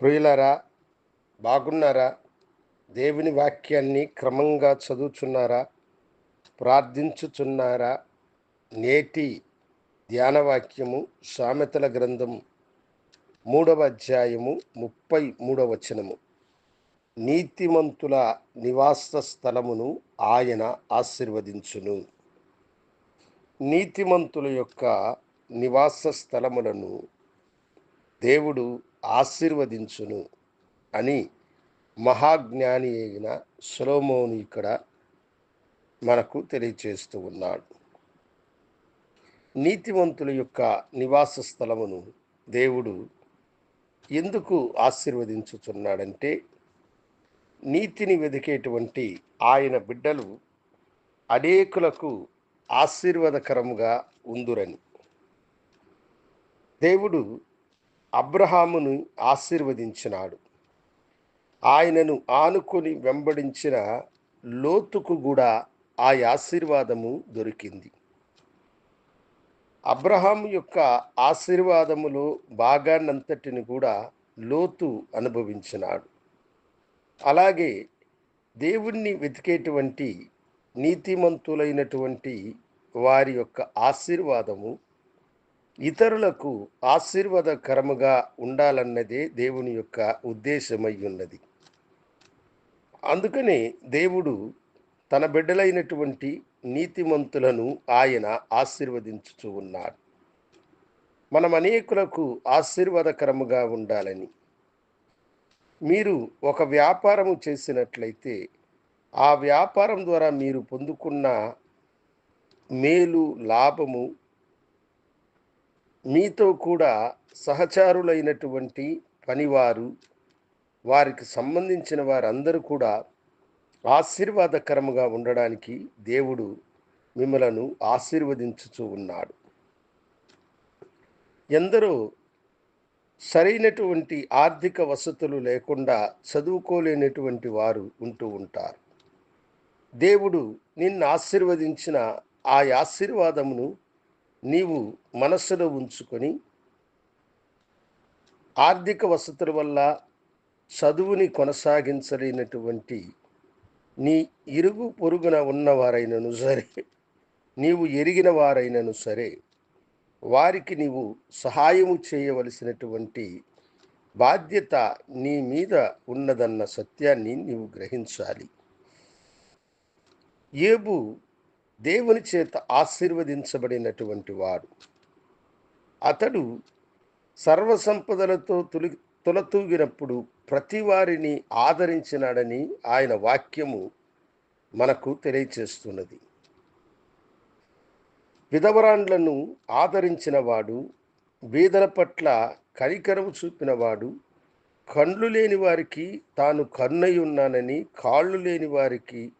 ప్రియులరా బాగున్నారా? దేవుని వాక్యాన్ని క్రమంగా చదువుచున్నారా? ప్రార్థించుచున్నారా? నేటి ధ్యానవాక్యము సామెతల గ్రంథం మూడవ అధ్యాయము ముప్పై మూడవ వచనము. నీతిమంతుల నివాస స్థలమును ఆయన ఆశీర్వదించును. నీతిమంతుల యొక్క నివాస స్థలములను దేవుడు ఆశీర్వదించును అని మహాజ్ఞాని అయిన సులోమోను ఇక్కడ మనకు తెలియచేస్తూ ఉన్నాడు. నీతివంతుల యొక్క నివాస స్థలమును దేవుడు ఎందుకు ఆశీర్వదించుచున్నాడంటే నీతిని వెదికేటువంటి ఆయన బిడ్డలు అనేకులకు ఆశీర్వాదకరముగా ఉందురని. దేవుడు అబ్రహామును ఆశీర్వదించినాడు. ఆయనను ఆనుకొని వెంబడించిన లోతుకు కూడా ఆ ఆశీర్వాదము దొరికింది. అబ్రహాము యొక్క ఆశీర్వాదములో భాగాన్నంతటిని కూడా లోతు అనుభవించినాడు. అలాగే దేవుణ్ణి వెతికేటువంటి నీతిమంతులైనటువంటి వారి యొక్క ఆశీర్వాదము ఇతరులకు ఆశీర్వాదకరముగా ఉండాలన్నదే దేవుని యొక్క ఉద్దేశమై ఉన్నది అందుకనే దేవుడు తన బిడ్డలైనటువంటి నీతిమంతులను ఆయన ఆశీర్వదించుచూ ఉన్నాడు. మనం అనేకులకు ఆశీర్వాదకరముగా ఉండాలని. మీరు ఒక వ్యాపారము చేసినట్లయితే ఆ వ్యాపారం ద్వారా మీరు పొందుకున్న మేలు లాభము మీతో కూడా సహచారులైనటువంటి పనివారు వారికి సంబంధించిన వారందరూ కూడా ఆశీర్వాదకరముగా ఉండడానికి దేవుడు మిమ్మలను ఆశీర్వదించుచూ ఉన్నాడు. ఎందరో సరైనటువంటి ఆర్థిక వసతులు లేకుండా చదువుకోలేనటువంటి వారు ఉంటూ ఉంటారు. దేవుడు నిన్ను ఆశీర్వదించిన ఆ ఆశీర్వాదమును నీవు మనస్సులో ఉంచుకొని ఆర్థిక వసతుల వల్ల చదువుని కొనసాగించలేనటువంటి నీ ఇరుగు పొరుగున ఉన్నవారైనను సరే నీవు ఎరిగిన వారైనను సరే వారికి నీవు సహాయము చేయవలసినటువంటి బాధ్యత నీ మీద ఉన్నదన్న సత్యాన్ని నీవు గ్రహించాలి. ఏబు దేవుని చేత ఆశీర్వదించబడినటువంటి వాడు. అతడు సర్వసంపదలతో తులి తులతూగినప్పుడు ప్రతి వారిని ఆదరించినాడని ఆయన వాక్యము మనకు తెలియచేస్తున్నది. విధవరాండ్లను ఆదరించినవాడు బీదల పట్ల కరికరము చూపినవాడు కండ్లు లేని వారికి తాను కన్నయ్యున్నానని ఉన్నానని కాళ్ళు లేని వారికి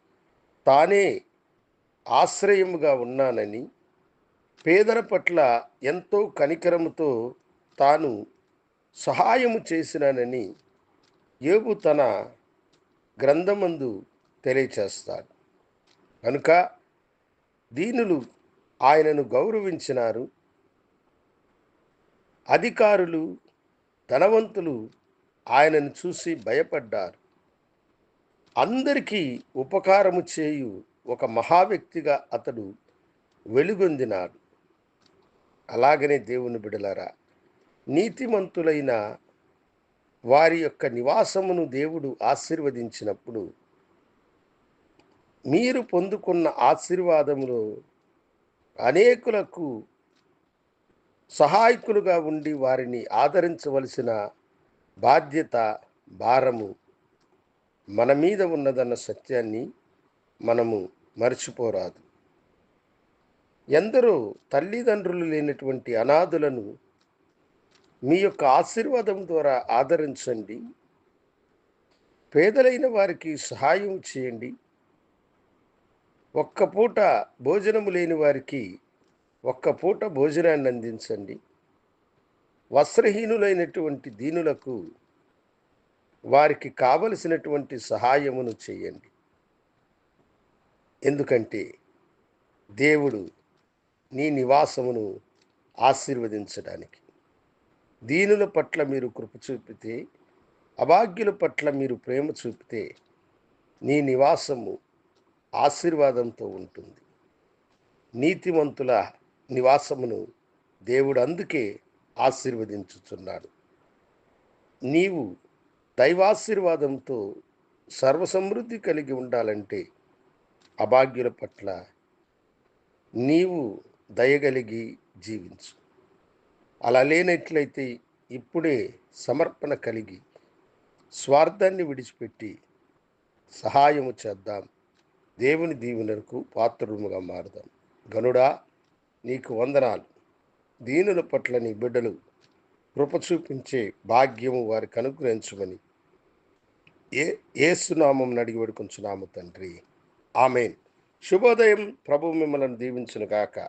తానే ఆశ్రయముగా ఉన్నానని పేదల పట్ల ఎంతో కనికరముతో తాను సహాయము చేసినానని యోగు తన గ్రంథమందు తెలియచేస్తాడు. కనుక దీనులు ఆయనను గౌరవించినారు. అధికారులు ధనవంతులు ఆయనను చూసి భయపడ్డారు. అందరికీ ఉపకారము చేయు ఒక మహావ్యక్తిగా అతడు వెలుగొందినాడు. అలాగనే దేవుని బిడలారా నీతిమంతులైన వారి యొక్క నివాసమును దేవుడు ఆశీర్వదించినప్పుడు మీరు పొందుకున్న ఆశీర్వాదములో అనేకులకు సహాయకులుగా ఉండి వారిని ఆదరించవలసిన బాధ్యత భారము మన మీద ఉన్నదన్న సత్యాన్ని మనము మర్చిపోరాదు. ఎందరో తల్లిదండ్రులు లేనటువంటి అనాథులను మీ యొక్క ఆశీర్వాదం ద్వారా ఆదరించండి. పేదలైన వారికి సహాయం చేయండి. ఒక్క పూట భోజనము లేని వారికి ఒక్క పూట భోజనాన్ని అందించండి. వస్త్రహీనులైనటువంటి దీనులకు వారికి కావలసినటువంటి సహాయమును చేయండి. ఎందుకంటే దేవుడు నీ నివాసమును ఆశీర్వదించడానికి. దీనుల పట్ల మీరు కృప చూపితే అభాగ్యుల పట్ల మీరు ప్రేమ చూపితే నీ నివాసము ఆశీర్వాదంతో ఉంటుంది. నీతిమంతుల నివాసమును దేవుడు అందుకే ఆశీర్వదించుచున్నాడు. నీవు దైవాశీర్వాదంతో సర్వసమృద్ధి కలిగి ఉండాలంటే అభాగ్యుల పట్ల నీవు దయగలిగి జీవించు. అలా లేనట్లయితే ఇప్పుడే సమర్పణ కలిగి స్వార్థాన్ని విడిచిపెట్టి సహాయము చేద్దాం. దేవుని దీవెనకు పాత్రుముగా మారుదాం. గనుడా నీకు వందనాలు. దీనుల పట్ల నీ బిడ్డలు కృప చూపించే భాగ్యము వారికి అనుగ్రహించమని ఏ ఏసునామం అడిగి వేడుకొంచున్నాము తండ్రి. ఆమెన్. శుభోదయం ప్రభు మిమ్మల్ని దీవించునుగాక.